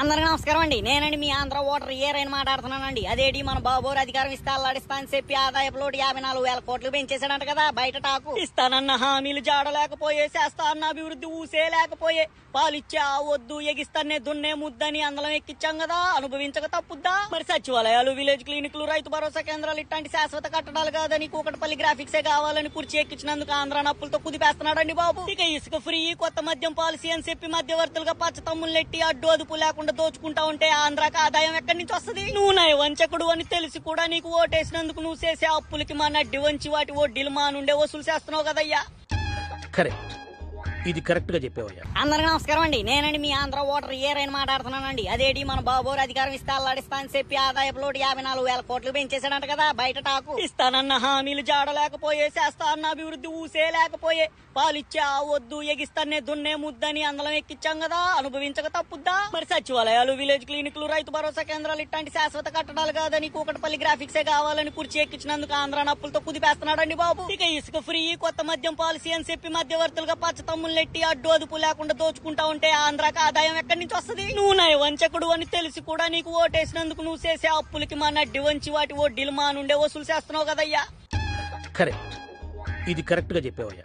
అందరికి నమస్కారం అండి. నేనండి మీ ఆంధ్ర ఓటర్ ఏరైన అని మాట్లాడుతున్నానండి. అదేంటి మన బాబోరు అధికారం ఇస్తా అల్లాడిస్తా అని చెప్పి ఆదాయపు లోటు యాభై నాలుగు వేల కోట్లు పెంచేశాడంట కదా బయట టాకు. ఇస్తానన్న హామీలు జాడలేకపోయే చేస్తా అన్న అభివృద్ధి ఊసే లేకపోయే పాలిచ్చే ఆ వద్దు ఎగిస్తానే దున్నే ముద్దని అందలం ఎక్కిచ్చాం కదా అనుభవించక తప్పుద్దా? మరి సచివాలయాలు విలేజ్ క్లినిక్లు రైతు భరోసా కేంద్రాలు ఇట్లాంటి శాశ్వత కట్టడాలు కాదని కూకటపల్లి గ్రాఫిక్సే కావాలని కుర్చీ ఎక్కించినందుకు ఆంధ్ర నప్పులతో కుదిపేస్తున్నాడండి బాబు. ఇక ఇసుక ఫ్రీ కొత్త మద్యం పాలసీ అని చెప్పి మధ్యవర్తులుగా పచ్చ తమ్ముళ్ళెట్టి అడ్డు అదుపు లేకుండా దోచుకుంటా ఉంటే ఆంధ్రాకి ఆదాయం ఎక్కడి నుంచి వస్తుంది? నువ్వు నయ వంచకుడు అని తెలిసి కూడా నీకు ఓటేసినందుకు నువ్వు చేసే అప్పులకి మా నడ్డి వంచి వాటి వడ్డీలు మా నుండే వసూలు చేస్తున్నావు కదయ్యా? కరెక్ట్. ఇది కరెక్ట్గా చెప్పేవయ్యా. అందరికి నమస్కారం అండి. నేనండి మీ ఆంధ్ర ఓటర్ ఏర్ అని మాట్లాడుతున్నానండి. అదేంటి మన బాబోరు అధికారం ఇస్తా అల్లాడిస్తా అని చెప్పి ఆదాయపు లోటు యాభై నాలుగు వేల కోట్లు పెంచేశాడంట కదా బయట టాకు. ఇస్తానన్న హామీలు జాడలేకపోయే చేస్తా అన్న అభివృద్ధి ఊసే లేకపోయే పాలిచ్చే వద్దు ఎగిస్తానే దున్నే ముద్దని అందలం ఎక్కిచ్చాం కదా అనుభవించక తప్పుద్దా? మరి సచివాలయాలు విలేజ్ క్లినిక్లు రైతు భరోసా కేంద్రాలు ఇట్లాంటి శాశ్వత కట్టడాలు కాదని కూకటపల్లి గ్రాఫిక్సే కావాలని కుర్చీ ఎక్కించినందుకు ఆంధ్ర నప్పులతో కుదిపేస్తున్నాడండి బాబు. ఇక ఇసుక ఫ్రీ కొత్త మద్యం పాలసీ అని చెప్పి మధ్యవర్తులుగా పచ్చ తమ్ముళ్ళెట్టి అడ్డు అదుపు లేకుండా దోచుకుంటా ఉంటే ఆంధ్రాకి ఆదాయం ఎక్కడి నుంచి వస్తుంది? నువ్వు నయ వంచకుడు అని తెలిసి కూడా నీకు ఓటేసినందుకు నువ్వు చేసే అప్పులకి మా నడ్డి వంచి వాటి వడ్డీలు మా నుండే వసూలు చేస్తున్నావు కదయ్యా. కరెక్ట్ ఇది కరెక్ట్గా చెప్పేవయ్యా.